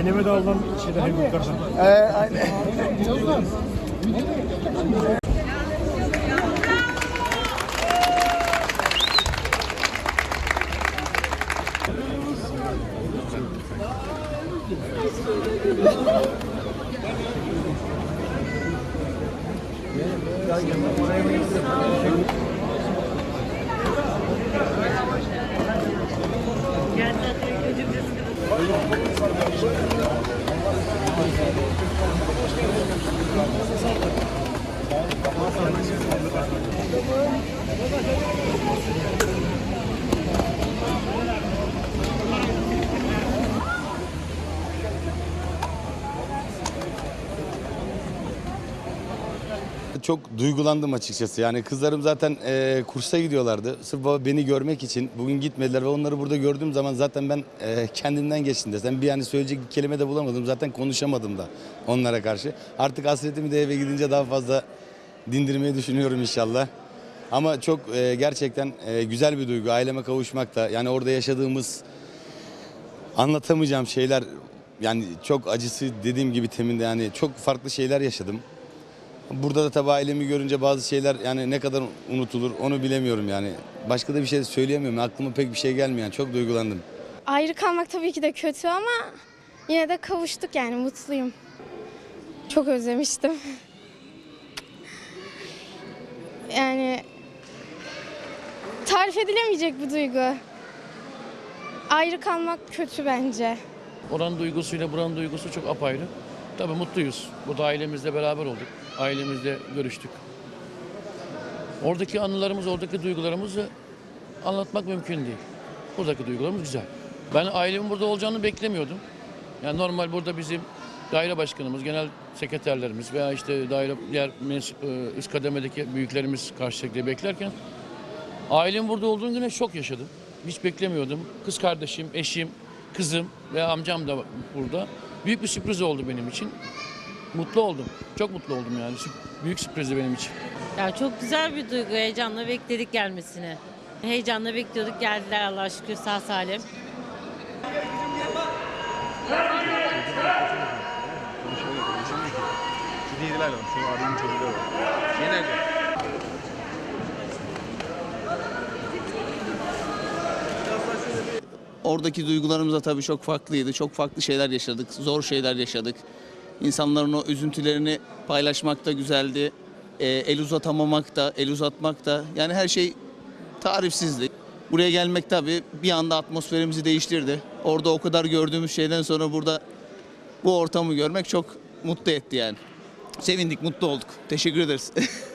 Elime de aldım şeyden helikopterden. Ee, aynen. Thank you. Çok duygulandım açıkçası. Yani kızlarım zaten e, kursa gidiyorlardı. Sırf baba beni görmek için bugün gitmediler ve onları burada gördüğüm zaman zaten ben e, kendimden geçtim desem bir yani söyleyecek bir kelime de bulamadım. Zaten konuşamadım da onlara karşı. Artık hasretimi de eve gidince daha fazla dindirmeyi düşünüyorum inşallah. Ama çok e, gerçekten e, güzel bir duygu. Aileme kavuşmak da yani orada yaşadığımız anlatamayacağım şeyler yani çok acısı dediğim gibi teminde yani çok farklı şeyler yaşadım. Burada da tabii ailemi görünce bazı şeyler yani ne kadar unutulur onu bilemiyorum yani. Başka da bir şey söyleyemiyorum. Aklıma pek bir şey gelmiyor. Yani çok duygulandım. Ayrı kalmak tabii ki de kötü ama yine de kavuştuk yani mutluyum. Çok özlemiştim. Yani tarif edilemeyecek bu duygu. Ayrı kalmak kötü bence. Oranın duygusuyla buranın duygusu çok apayrı. Tabii mutluyuz. Burada ailemizle beraber olduk. Ailemizle görüştük. Oradaki anılarımız, oradaki duygularımızı anlatmak mümkün değil. Buradaki duygularımız güzel. Ben ailemin burada olacağını beklemiyordum. Yani normal burada bizim daire başkanımız, genel sekreterlerimiz veya işte daire diğer e, üst kademedeki büyüklerimiz karşılıklı beklerken ailemin burada olduğum güne şok yaşadım. Hiç beklemiyordum. Kız kardeşim, eşim, kızım ve amcam da burada. Büyük bir sürpriz oldu benim için. Mutlu oldum. Çok mutlu oldum yani. Büyük sürprizdi benim için. Ya çok güzel bir duygu. Heyecanla bekledik gelmesini. Heyecanla bekliyorduk. Geldiler Allah'a şükür sağ salim. Oradaki duygularımız da tabii çok farklıydı. Çok farklı şeyler yaşadık. Zor şeyler yaşadık. İnsanların o üzüntülerini paylaşmak da güzeldi. Ee, el uzatamamak da, el uzatmak da. Yani her şey tarifsizdi. Buraya gelmek tabii bir anda atmosferimizi değiştirdi. Orada o kadar gördüğümüz şeyden sonra burada bu ortamı görmek çok mutlu etti yani. Sevindik, mutlu olduk. Teşekkür ederiz.